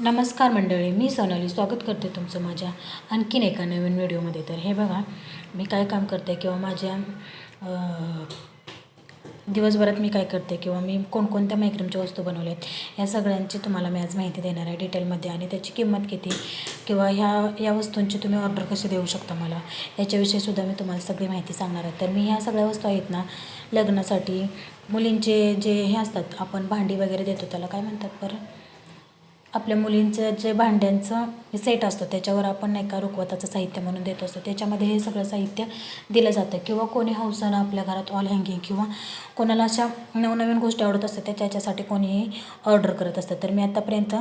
नमस्कार मंडळी मी सोनाली स्वागत करते तुमचं माझ्या आणखीन एका नवीन व्हिडिओमध्ये. तर हे बघा मी काय काम करते किंवा माझ्या दिवसभरात मी काय करते किंवा मी कोणकोणत्या मायक्रमच्या वस्तू बनवल्या आहेत या सगळ्यांची तुम्हाला मी आज माहिती देणार आहे डिटेलमध्ये आणि त्याची किंमत किती किंवा ह्या या वस्तूंची तुम्ही ऑर्डर कशी देऊ शकता मला याच्याविषयी सुद्धा मी तुम्हाला सगळी माहिती सांगणार आहे. तर मी ह्या सगळ्या वस्तू आहेत ना लग्नासाठी मुलींचे जे हे असतात आपण भांडी वगैरे देतो त्याला काय म्हणतात बरं? आपल्या मुलींचं जे भांड्यांचं सेट असतं त्याच्यावर आपण नाही का रुखवताचं साहित्य म्हणून देत असतो. त्याच्यामध्ये हे सगळं साहित्य दिलं जातं. किंवा कोणी हौसानं आपल्या घरात ऑल हँगिंग किंवा कोणाला अशा नवनवीन गोष्टी आवडत असतात त्या त्याच्यासाठी कोणीही ऑर्डर करत असतं. तर मी आत्तापर्यंत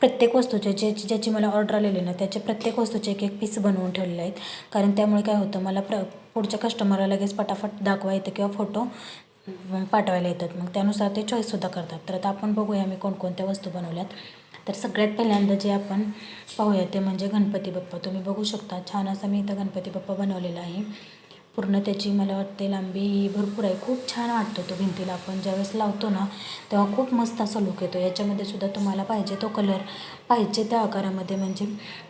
प्रत्येक वस्तूचे जे ज्याची मला ऑर्डर आलेली ना त्याचे प्रत्येक वस्तूचे एक एक पीस बनवून ठेवलेले आहेत. कारण त्यामुळे काय होतं मला प्र पुढच्या कस्टमरला लगेच पटाफट दाखवा येतं किंवा फोटो पाठवायला येतात. मग त्यानुसार ते चॉईससुद्धा करतात. तर आता आपण बघूया मी कोणकोणत्या वस्तू बनवल्यात. तर सगळ्यात पहिल्यांदा जे आपण पाहूया ते म्हणजे गणपती बाप्पा. तुम्ही बघू शकता छान असा मी इथं गणपती बाप्पा बनवलेला आहे. पूर्ण त्याची मला वाटते लांबी ही भरपूर आहे. खूप छान वाटतो तो भिंतीला. आपण ज्यावेळेस लावतो ना तेव्हा खूप मस्त असा लुक येतो. याच्यामध्ये सुद्धा तुम्हाला पाहिजे तो कलर पाहिजे त्या आकारामध्ये. म्हणजे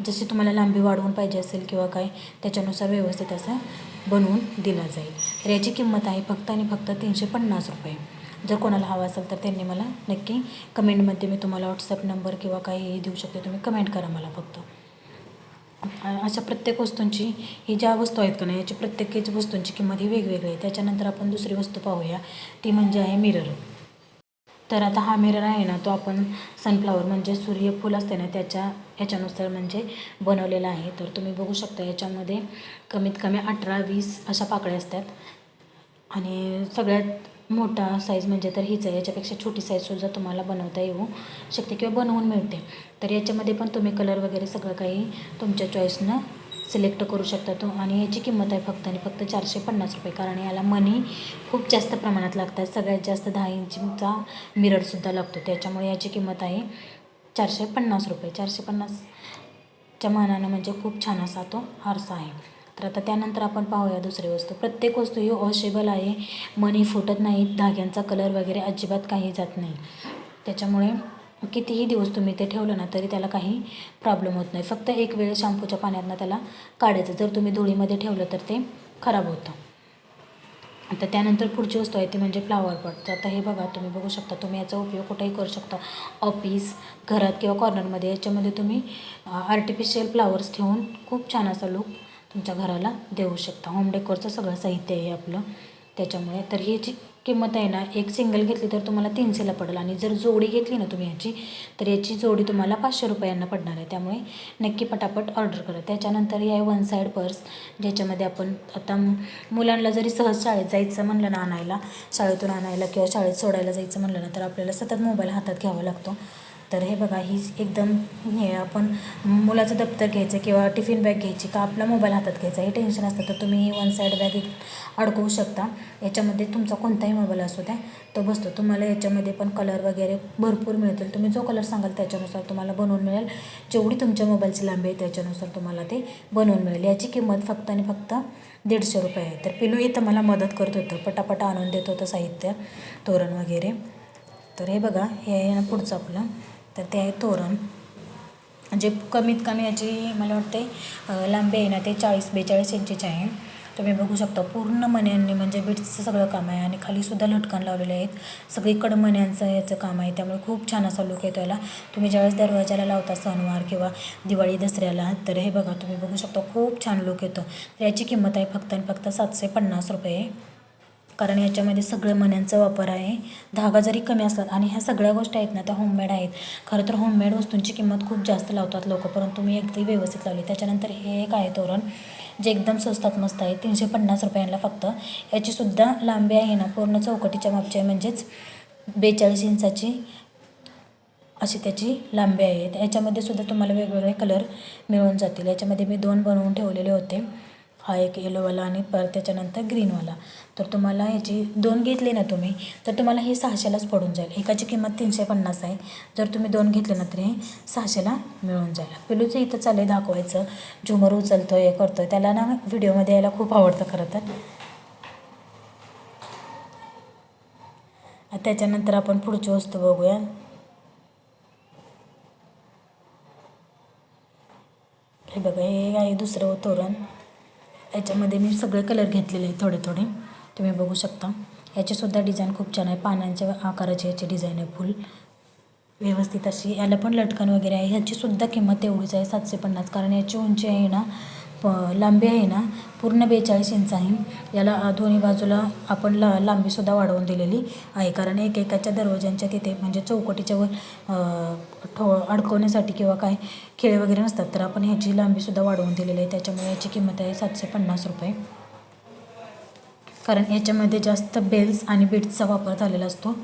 जशी तुम्हाला लांबी वाढवून पाहिजे असेल किंवा काय त्याच्यानुसार व्यवस्थित असं बनवून दिला जाईल. तर याची किंमत आहे फक्त आणि फक्त तीनशे पन्नास रुपये. जर कोणाला हवा असेल तर त्यांनी मला नक्की कमेंटमध्ये मी तुम्हाला व्हॉट्सअप नंबर किंवा काही देऊ शकते. तुम्ही कमेंट करा मला फक्त. अशा प्रत्येक वस्तूंची ही ज्या वस्तू आहेत का नाही याची प्रत्येक वस्तूंची किंमत ही वेगवेगळी आहे. त्याच्यानंतर आपण दुसरी वस्तू पाहूया. ती म्हणजे आहे मिरर तर आता हा मिरर आहे ना तो आपण सनफ्लावर म्हणजे सूर्यफूल असते ना त्याच्या याच्यानुसार म्हणजे बनवलेला आहे. तर तुम्ही बघू शकता याच्यामध्ये कमीत कमी अठरा वीस अशा पाकळ्या असतात. आणि सगळ्यात मोठा साईज म्हणजे तर हीच आहे. याच्यापेक्षा छोटी साईजसुद्धा तुम्हाला बनवता येऊ शकते किंवा बनवून मिळते. तर याच्यामध्ये पण तुम्ही कलर वगैरे सगळं काही तुमच्या चॉईसनं सिलेक्ट करू शकता तो. आणि याची किंमत आहे फक्त आणि फक्त चारशे पन्नास रुपये. कारण याला मनी खूप जास्त प्रमाणात लागतात. सगळ्यात जास्त दहा इंचचा मिररसुद्धा लागतो. त्याच्यामुळे याची किंमत आहे चारशे पन्नास रुपये. चारशे पन्नासच्या मानानं म्हणजे खूप छान असा तो आरसा आहे. तर आता त्यानंतर आपण पाहूया दुसरी वस्तू. प्रत्येक वस्तू ही वॉशेबल आहे. मनी फुटत नाही धाग्यांचा कलर वगैरे अजिबात काही जात नाही. त्याच्यामुळे कितीही दिवस तुम्ही ते ठेवलं ना तरी त्याला काही प्रॉब्लेम होत नाही. फक्त एक वेळ शॅम्पूच्या पाण्यातनं त्याला काढायचं. जर तुम्ही धुळीमध्ये ठेवलं तर ते खराब होतं. आता त्यानंतर पुढची वस्तू आहे ती म्हणजे फ्लावर पॉट तर आता हे बघा तुम्ही बघू शकता तुम्ही याचा उपयोग कुठेही करू शकता. ऑफिस घरात किंवा कॉर्नरमध्ये याच्यामध्ये तुम्ही आर्टिफिशियल फ्लावर्स ठेवून खूप छान असा लुक तुमच्या घराला देऊ शकता. होम डेकोरचं सगळं साहित्य आहे आपलं. त्याच्यामुळे तर ही जी किंमत आहे ना एक सिंगल घेतली तर तुम्हाला तीनशेला पडेल. आणि जर जोडी घेतली ना तुम्ही याची तर याची जोडी तुम्हाला पाचशे रुपयांना पडणार आहे. त्यामुळे नक्की पटापट ऑर्डर करा. त्याच्यानंतर ही आहे वन साईड पर्स ज्याच्यामध्ये आपण आता मुलांना जरी सहज शाळेत जायचं म्हणलं ना आणायला शाळेतून आणायला किंवा शाळेत सोडायला जायचं म्हणलं ना तर आपल्याला सतत मोबाईल हातात घ्यावा लागतो. तर हे बघा ही एकदम हे आपण मुलाचं दप्तर घ्यायचं किंवा टिफिन बॅग घ्यायची का आपला मोबाईल हातात घ्यायचा हे टेन्शन असतं. तर तुम्ही वन साईड बॅग अडकवू शकता. याच्यामध्ये तुमचा कोणताही मोबाईल असू द्या तो बसतो. तुम्हाला याच्यामध्ये पण कलर वगैरे भरपूर मिळतील. तुम्ही जो कलर सांगाल त्याच्यानुसार तुम्हाला बनवून मिळेल. जेवढी तुमच्या मोबाईलची लांबी आहे त्याच्यानुसार तुम्हाला ते बनवून मिळेल. याची किंमत फक्त आणि फक्त दीडशे रुपये आहे. तर पिलू इथं मला मदत करत होतं. पटापट आणून देत होतं साहित्य तोरण वगैरे. तर हे बघा हे आहे ना पुढचं आपलं. तर ते आहे तोरण. जे कमीत कमी याची मला वाटते लांबी आहे ना ते चाळीस बेचाळीस इंचीचे आहे. तुम्ही बघू शकता पूर्ण मण्यांनी म्हणजे बीट्सचं सगळं काम आहे आणि खालीसुद्धा लटकन लावलेले आहेत. सगळीकडं मण्यांचं याचं काम आहे त्यामुळे खूप छान असा लुक येतो याला. तुम्ही ज्यावेळेस दरवाजाला लावता सणवार किंवा दिवाळी दसऱ्याला तर हे बघा तुम्ही बघू शकता खूप छान लुक येतो. तर याची किंमत आहे फक्त आणि फक्त सातशे पन्नास रुपये. कारण याच्यामध्ये सगळं मण्यांचा वापर आहे. धागा जरी कमी असतात आणि ह्या सगळ्या गोष्टी आहेत ना त्या होममेड आहेत. खरं तर होममेड वस्तूंची किंमत खूप जास्त लावतात लोक परंतु मी एकदी व्यवस्थित लावली. त्याच्यानंतर हे एक आहे तोरण जे एकदम स्वस्तात मस्त आहे. तीनशे पन्नास रुपयांना फक्त. याचीसुद्धा लांबी आहे ना पूर्ण चौकटीच्या मागची आहे. म्हणजेच बेचाळीस इंचाची अशी त्याची लांबी आहे. याच्यामध्ये सुद्धा तुम्हाला वेगवेगळे कलर मिळून जातील. याच्यामध्ये मी दोन बनवून ठेवलेले होते. हा एक येलोवाला आणि परत त्याच्यानंतर ग्रीनवाला तर तुम्हाला याची दोन घेतले ना तुम्ही तर तुम्हाला हे सहाशेलाच पडून जाईल. एकाची किंमत तीनशे पन्नास आहे. जर तुम्ही दोन घेतले ना तर हे सहाशेला मिळून जाईल. पिलूचं इथं चाललं दाखवायचं. झुमर उचलतो हे करतो त्याला ना व्हिडिओमध्ये यायला खूप आवडतं खरं तर. त्याच्यानंतर आपण पुढची वस्तू बघूया. हे बघा हे आहे दुसरं तोरण. याच्यामध्ये मी सगळे कलर घेतलेले आहेत थोडे थोडे. तुम्ही बघू शकता. याचेसुद्धा डिझाईन खूप छान आहे. पानांच्या आकाराचे याची डिझाईन आहे फुल. व्यवस्थित अशी याला पण लटकन वगैरे आहे. ह्याचीसुद्धा किंमत तेवढीच आहे सातशे पन्नास. कारण याची उंची आहे ना प लांबी आहे ना पूर्ण बेचाळीस इंच आहे. याला दोन्ही बाजूला आपण ला लांबीसुद्धा वाढवून दिलेली आहे. कारण एकेकाच्या दरवाजांच्या तिथे म्हणजे चौकटीच्या वर ठो अडकवण्यासाठी किंवा काय खिळे वगैरे नसतात तर आपण ह्याची लांबीसुद्धा वाढवून दिलेली आहे. त्याच्यामुळे याची किंमत आहे सातशे पन्नास रुपये. कारण याच्यामध्ये जास्त बेल्स आणि बीट्सचा वापर झालेला असतो.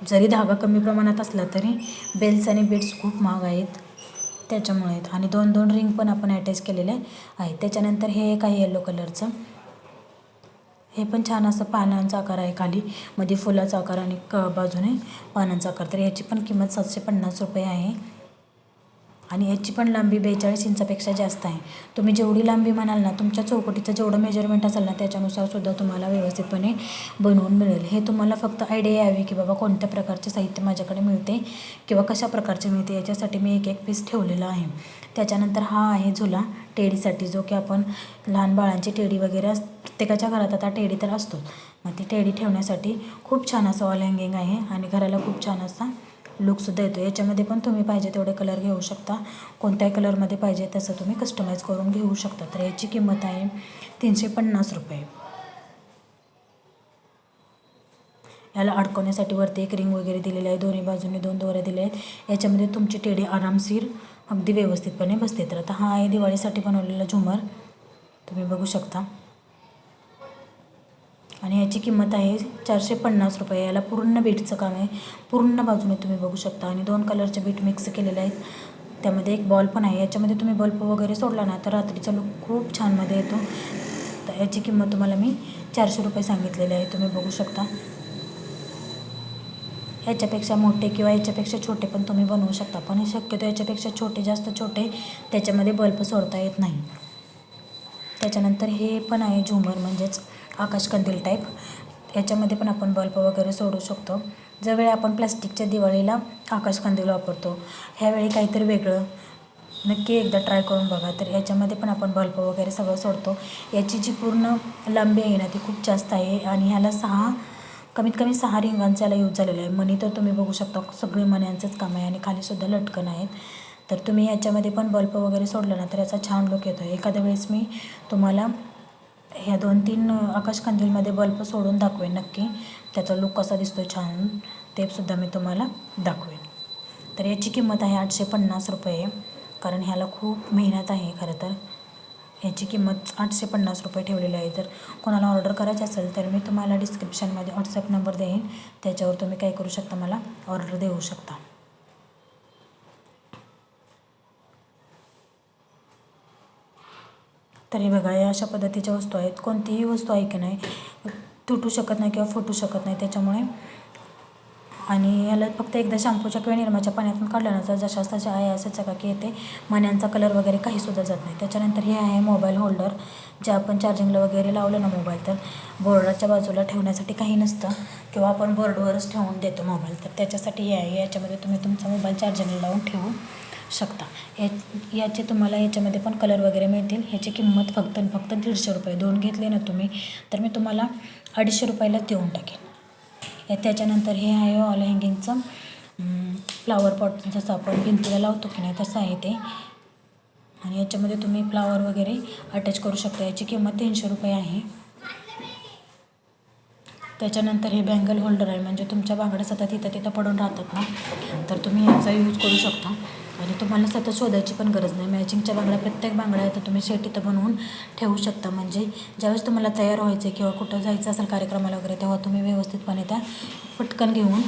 जरी धागा कमी प्रमाणात असला तरी बेल्स आणि बीट्स खूप महाग आहेत. त्याच्यामुळे आहेत. आणि दोन दोन रिंग पण आपण अटॅच केलेले आहेत. त्याच्यानंतर हे एक आहे येलो कलरचं हे पण छान असं पानांचा आकार आहे खाली. मध्ये फुलाचा आकार आणि क बाजूने पानांचा आकार. तर याची पण किंमत सातशे पन्नास रुपये आहे. आणि याची पण लांबी बेचाळीस इंचापेक्षा जास्त आहे. तुम्ही जेवढी लांबी म्हणाल ना तुमच्या चौकटीचं जेवढं मेजरमेंट असेल ना त्याच्यानुसार सुद्धा तुम्हाला व्यवस्थितपणे बनवून मिळेल. हे तुम्हाला फक्त आयडिया यावी की बाबा कोणत्या प्रकारचे साहित्य माझ्याकडे मिळते किंवा कशा प्रकारचे मिळते याच्यासाठी मी एक एक पीस ठेवलेला आहे. त्याच्यानंतर हा आहे झुला टेडीसाठी जो की आपण लहान बाळांची टेडी वगैरे अस प्रत्येकाच्या घरात आता टेडी तर असतोच. मग ती टेडी ठेवण्यासाठी खूप छान असं ऑल हँगिंग आहे आणि घराला खूप छान असा लुकसुद्धा येतो. याच्यामध्ये पण तुम्ही पाहिजे तेवढे कलर घेऊ शकता. कोणत्याही कलरमध्ये पाहिजे तसं तुम्ही कस्टमाइज करून घेऊ शकता. तर याची किंमत आहे तीनशे पन्नास रुपये. याला अडकवण्यासाठी वरती एक रिंग वगैरे दिलेली आहे. दोन्ही बाजूने दोन दोऱ्या दिल्या आहेत. याच्यामध्ये तुमची टेडी आरामशीर अगदी व्यवस्थितपणे बसते. तर आता हा आहे दिवाळीसाठी बनवलेला झुमर. तुम्ही बघू शकता. आणि याची किंमत आहे चारशे पन्नास रुपये. याला पूर्ण बीटचं काम आहे. पूर्ण बाजूने तुम्ही बघू शकता. आणि दोन कलरचे बीट मिक्स केलेले आहेत. त्यामध्ये एक बॉल पण आहे. याच्यामध्ये तुम्ही बल्ब वगैरे सोडला ना तर रात्रीचा लुक खूप छानमध्ये येतो. तर याची किंमत तुम्हाला मी चारशे रुपये सांगितलेली आहे. तुम्ही बघू शकता. ह्याच्यापेक्षा मोठे किंवा याच्यापेक्षा छोटे पण तुम्ही बनवू शकता. पण हे शक्यतो याच्यापेक्षा छोटे जास्त छोटे त्याच्यामध्ये बल्ब सोडता येत नाही. त्याच्यानंतर हे पण आहे झुमर म्हणजेच. आकाशकंदील टाईप याच्यामध्ये पण आपण बल्ब वगैरे सोडू शकतो. ज्यावेळी आपण प्लास्टिकच्या दिवाळीला आकाशकंदील वापरतो ह्यावेळी काहीतरी वेगळं. नक्की एकदा ट्राय करून बघा. तर याच्यामध्ये पण आपण बल्ब वगैरे सगळं सोडतो. याची जी पूर्ण लांबी आहे ना ती खूप जास्त आहे. आणि ह्याला सहा कमीत कमी सहा रिंगांचा याला यूज झालेला आहे. मणी तर तुम्ही बघू शकता सगळे मण्यांचंच काम आहे आणि खालीसुद्धा लटकन आहेत तर तुम्ही याच्यामध्ये पण बल्ब वगैरे सोडलं ना तर याचा छान लुक येतो एखाद्या वेळेस मी तुम्हाला ह्या दोन तीन आकाशकंदीलमध्ये बल्ब सोडून दाखवेन नक्की. त्याचा लुक कसा दिसतो छान तेसुद्धा मी तुम्हाला दाखवेन. तर याची किंमत आहे आठशे पन्नास रुपये. कारण ह्याला खूप मेहनत आहे खरं तर. याची किंमत आठशे पन्नास रुपये ठेवलेली आहे. जर कोणाला ऑर्डर करायची असेल तर मी तुम्हाला डिस्क्रिप्शनमध्ये व्हॉट्सअप नंबर देईन. त्याच्यावर तुम्ही काय करू शकता मला ऑर्डर देऊ शकता. तर हे बघा या अशा पद्धतीच्या वस्तू आहेत. कोणतीही वस्तू आहे की नाही तुटू शकत नाही किंवा फुटू शकत नाही त्याच्यामुळे. आणि याला फक्त एकदा शॅम्पूच्या किंवा निरमाच्या पाण्यातून काढलं ना जशाच तशा आहे असं चकाकी येते. मण्यांचा कलर वगैरे काहीसुद्धा जात नाही. त्याच्यानंतर हे आहे मोबाईल होल्डर जे आपण चार्जिंगला वगैरे लावलं ना मोबाईल तर बोर्डाच्या बाजूला ठेवण्यासाठी काही नसतं. किंवा आपण बोर्डवरच ठेवून देतो मोबाईल तर त्याच्यासाठी हे आहे. याच्यामध्ये तुम्ही तुमचा मोबाईल चार्जिंगला लावून ठेवू. शकता. या याचे तुम्हाला याच्यामध्ये पण कलर वगैरे मिळतील. ह्याची किंमत फक्त आणि फक्त दीडशे रुपये. दोन घेतले ना तुम्ही तर मी तुम्हाला अडीचशे रुपयाला देऊन टाकेन. या त्याच्यानंतर हे आहे ऑल हँगिंगचं फ्लावर पॉट जसं आपण भिंतीला लावतो की नाही तसं आहे ते. आणि याच्यामध्ये तुम्ही फ्लावर वगैरे अटॅच करू शकता. याची किंमत तीनशे रुपये आहे. त्याच्यानंतर हे बँगल होल्डर आहे. म्हणजे तुमच्या बांगड्या सतत इथं तिथं पडून राहतात ना तर तुम्ही याचा यूज करू शकता. आणि तुम्हाला सतत शोधायची पण गरज नाही. मॅचिंगच्या बांगड्या प्रत्येक बांगड्या तर तुम्ही शेट इथं बनवून ठेवू शकता. म्हणजे ज्यावेळेस तुम्हाला तयार व्हायचं आहे किंवा कुठं जायचं असेल कार्यक्रमाला वगैरे तेव्हा तुम्ही व्यवस्थितपणे त्या पटकन घेऊन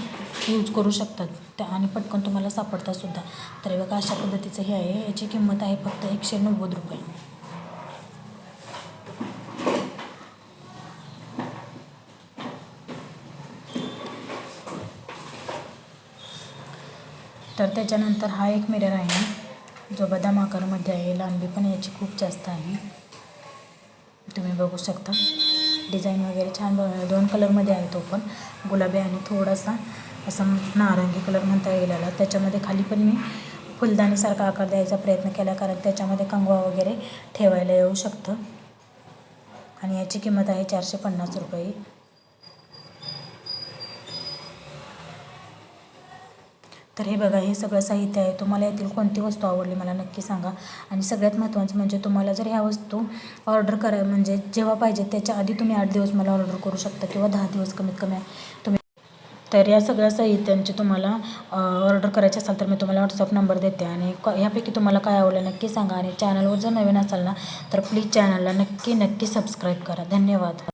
यूज करू शकतात त्या आणि पटकन तुम्हाला सापडतात सुद्धा तर हे बघा अशा पद्धतीचं हे आहे. याची किंमत आहे फक्त एकशे नव्वद रुपये. तर त्याच्यानंतर हा एक मिरर आहे. जो बदाम आकारामध्ये आहे. लांबी पण याची खूप जास्त आहे. तुम्ही बघू शकता. डिझाईन वगैरे छान दोन कलरमध्ये आहे तो पण. गुलाबी आणि थोडासा असा नारंगी कलर म्हणता येईल. आला त्याच्यामध्ये खाली पण मी फुलदाणीसारखा आकार द्यायचा प्रयत्न केला. कारण त्याच्यामध्ये कंगवा वगैरे ठेवायला येऊ शकतं. आणि याची किंमत आहे चारशे पन्नास रुपये. तर हे बघा हे सगळं साहित्य आहे. तुम्हाला यातील कोणती वस्तू आवडली मला नक्की सांगा. आणि सगळ्यात महत्त्वाचं म्हणजे तुम्हाला जर ह्या वस्तू ऑर्डर करा म्हणजे जेव्हा पाहिजे त्याच्या आधी तुम्ही आठ दिवस मला ऑर्डर करू शकता किंवा दहा दिवस कमीत कमी तुम्ही तर या सगळ्या साहित्यांची तुम्हाला ऑर्डर करायची असेल तर मी तुम्हाला व्हॉट्सअप नंबर देते. आणि ह्यापैकी तुम्हाला काय आवडलं नक्की सांगा. आणि चॅनलवर जर नवीन असाल ना तर प्लीज चॅनलला नक्की नक्की सबस्क्राईब करा. धन्यवाद.